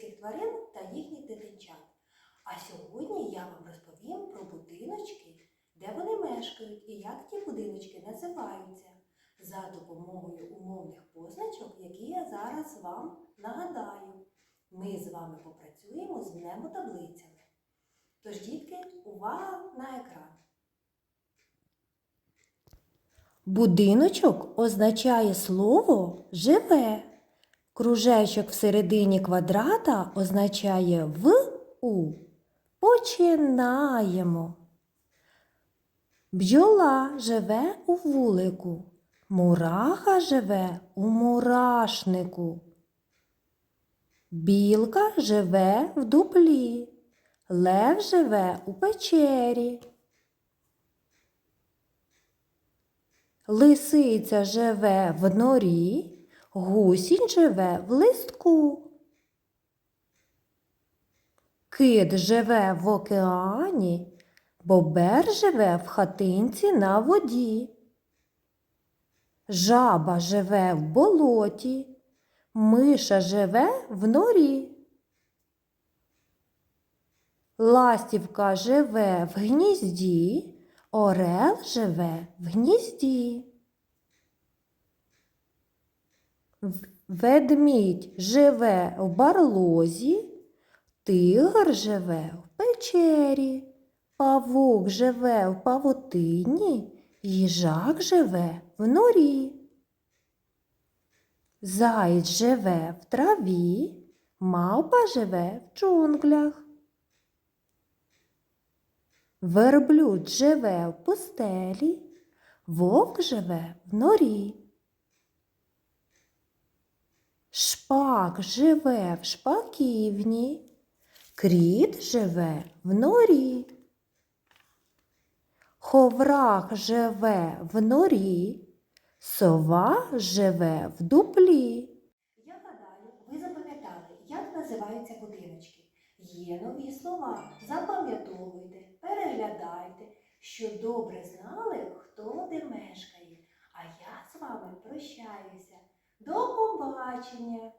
морських тварин та їхніх дитинчат. А сьогодні я вам розповім про будиночки, де вони мешкають і як ті будиночки називаються за допомогою умовних позначок, які я зараз вам нагадаю. Ми з вами попрацюємо з мнемотаблицями. Тож, дітки, увага на екран. Будиночок означає слово живе. Кружечок всередині квадрата означає в у. Починаємо. Бджола живе у вулику. Мураха живе у мурашнику. Білка живе в дуплі. Лев живе у печері. Лисиця живе в норі, гусінь живе в листку. Кит живе в океані, бобер живе в хатинці на воді. Жаба живе в болоті, миша живе в норі. Ластівка живе в гнізді, орел живе в гнізді. В- Ведмідь живе в барлозі, тигр живе в печері, павук живе в павутині, їжак живе в норі. Заєць живе в траві, мавпа живе в джунглях. Верблюд живе в пустелі, вовк живе в норі. Шпак живе в шпаківні, кріт живе в норі. Ховрах живе в норі, сова живе в дуплі. Я гадаю, ви запам'ятали, як називаються будиночки. Є нові слова. Запам'ятовуйте, переглядайте, щоб добре знали, хто де мешкає. А я з вами прощаюся. До побачення!